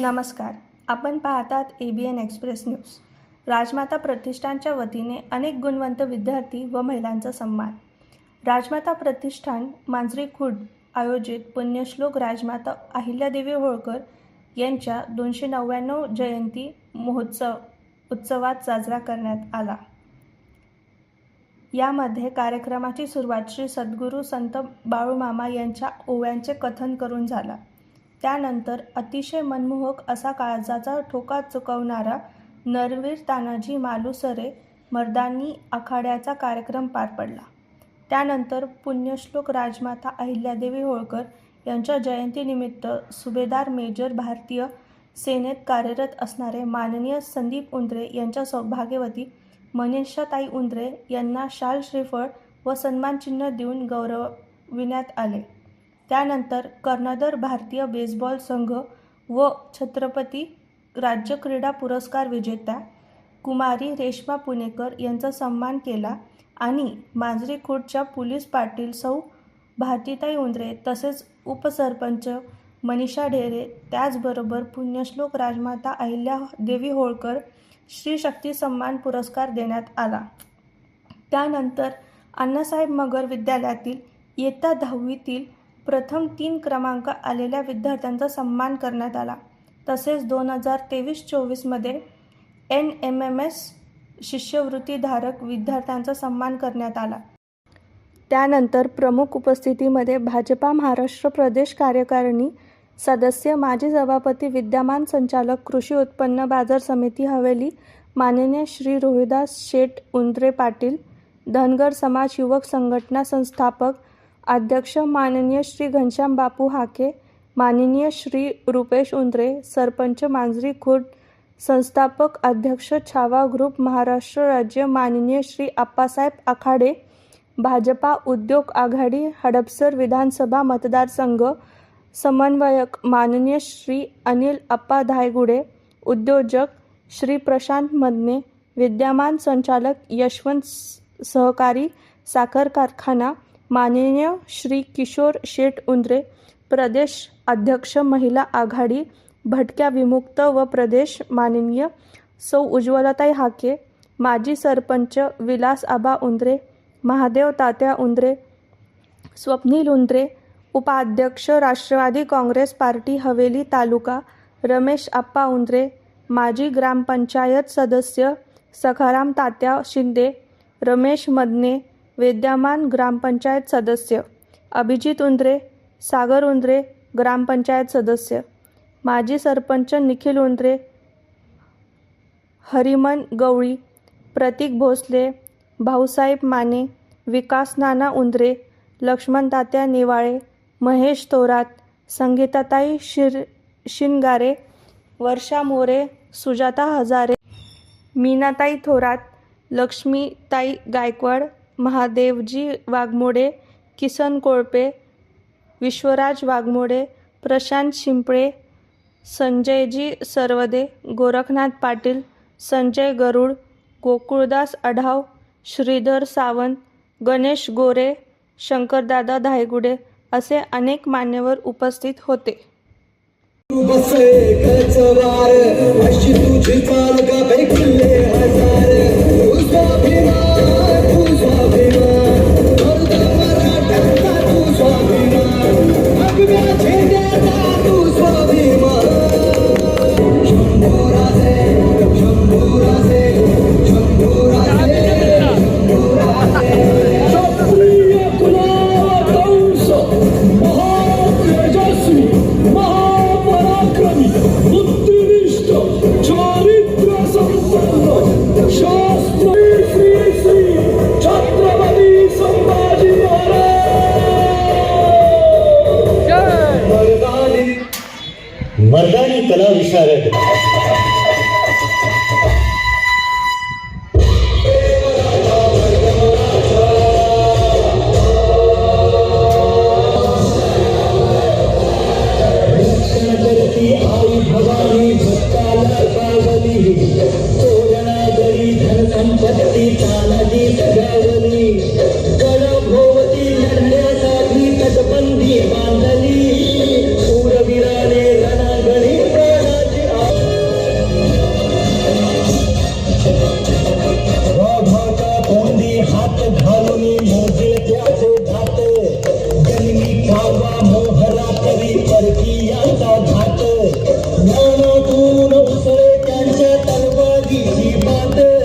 नमस्कार. आपण पाहतात A B N express news Rajmata प्रतिष्ठानच्या वतीने अनेक गुणवंत विद्यार्थी व महिलांचा सन्मान. राजमाता प्रतिष्ठान मांजरी खुर्द आयोजित पुण्यश्लोक राजमाता अहिल्यादेवी होळकर यांच्या दोनशे नव्याण्णव जयंती महोत्सव उत्सवात साजरा करण्यात आला. यामध्ये कार्यक्रमाची सुरुवात श्री सद्गुरू संत बाळूमामा यांच्या ओव्यांचे कथन करून झाला. त्यानंतर अतिशय मनमोहक असा काळजाचा ठोका चुकवणारा नरवीर तानाजी मालुसरे मर्दानी आखाड्याचा कार्यक्रम पार पडला. त्यानंतर पुण्यश्लोक राजमाता अहिल्यादेवी होळकर यांच्या जयंतीनिमित्त सुभेदार मेजर भारतीय सेनेत कार्यरत असणारे माननीय संदीप उंद्रे यांच्या सौभाग्यवती मनीषाताई उंद्रे यांना शाल श्रीफळ व सन्मानचिन्ह देऊन गौरविण्यात आले. त्यानंतर कर्णधर भारतीय बेसबॉल संघ व छत्रपती राज्य क्रीडा पुरस्कार विजेत्या कुमारी रेश्मा पुणेकर यांचा सन्मान केला आणि मांजरी खुर्डच्या पोलीस पाटील सौ भारतीताई उंद्रे तसेच उपसरपंच मनीषा ढेरे त्याचबरोबर पुण्यश्लोक राजमाता अहिल्या देवी होळकर श्री शक्ती सन्मान पुरस्कार देण्यात आला. त्यानंतर अण्णासाहेब मगर विद्यालयातील इयत्ता दहावीतील प्रथम तीन क्रमांक आलेल्या विद्यार्थ्यांचा सन्मान करण्यात आला. तसेच दोन हजार तेवीस चोवीसमध्ये एन एम एम एस शिष्यवृत्तीधारक विद्यार्थ्यांचा सन्मान करण्यात आला. त्यानंतर प्रमुख उपस्थितीमध्ये भाजपा महाराष्ट्र प्रदेश कार्यकारिणी सदस्य माजी सभापती विद्यमान संचालक कृषी उत्पन्न बाजार समिती हवेली माननीय श्री रोहिदास शेठ उंद्रे पाटील धनगर समाज युवक संघटना संस्थापक अध्यक्ष माननीय श्री घनश्याम बापू हाके माननीय श्री रुपेश उंद्रे सरपंच मांजरी खुर्द संस्थापक अध्यक्ष छावा ग्रुप महाराष्ट्र राज्य माननीय श्री आप्पासाहेब आखाडे भाजपा उद्योग आघाडी हडपसर विधानसभा मतदारसंघ समन्वयक माननीय श्री अनिल अप्पा धायगुडे उद्योजक श्री प्रशांत मदने विद्यमान संचालक यशवंत सहकारी साखर कारखाना माननीय श्री किशोर शेठ उंद्रे प्रदेश अध्यक्ष महिला आघाडी भटक्या विमुक्त व प्रदेश माननीय सौ उज्ज्वलताई हाके माजी सरपंच विलास आबा उंद्रे महादेव तात्या उंद्रे स्वप्नील उंद्रे उपाध्यक्ष राष्ट्रवादी काँग्रेस पार्टी हवेली तालुका रमेश आप्पा उंद्रे माजी ग्रामपंचायत सदस्य सखाराम तात्या शिंदे रमेश मदने विद्यमान ग्रामपंचायत सदस्य अभिजित उंद्रे सागर उंद्रे ग्रामपंचायत सदस्य माजी सरपंच निखिल उंद्रे हरिमन गवळी प्रतीक भोसले भाऊसाहेब माने विकास नाना उंद्रे लक्ष्मण तात्या निवाळे महेश थोरात संगीताताई शिर शिनगारे वर्षा मोरे सुजाता हजारे मीनाताई थोरात लक्ष्मीताई गायकवाड महादेवजी वाघमोडे किसन कोळपे विश्वराज वाघमोडे प्रशांत शिंपळे संजयजी सरवदे गोरखनाथ पाटील संजय गरुड गोकुळदास आढाव श्रीधर सावंत गणेश गोरे शंकरदादा धायगुडे असे अनेक मान्यवर उपस्थित होते. জীবনে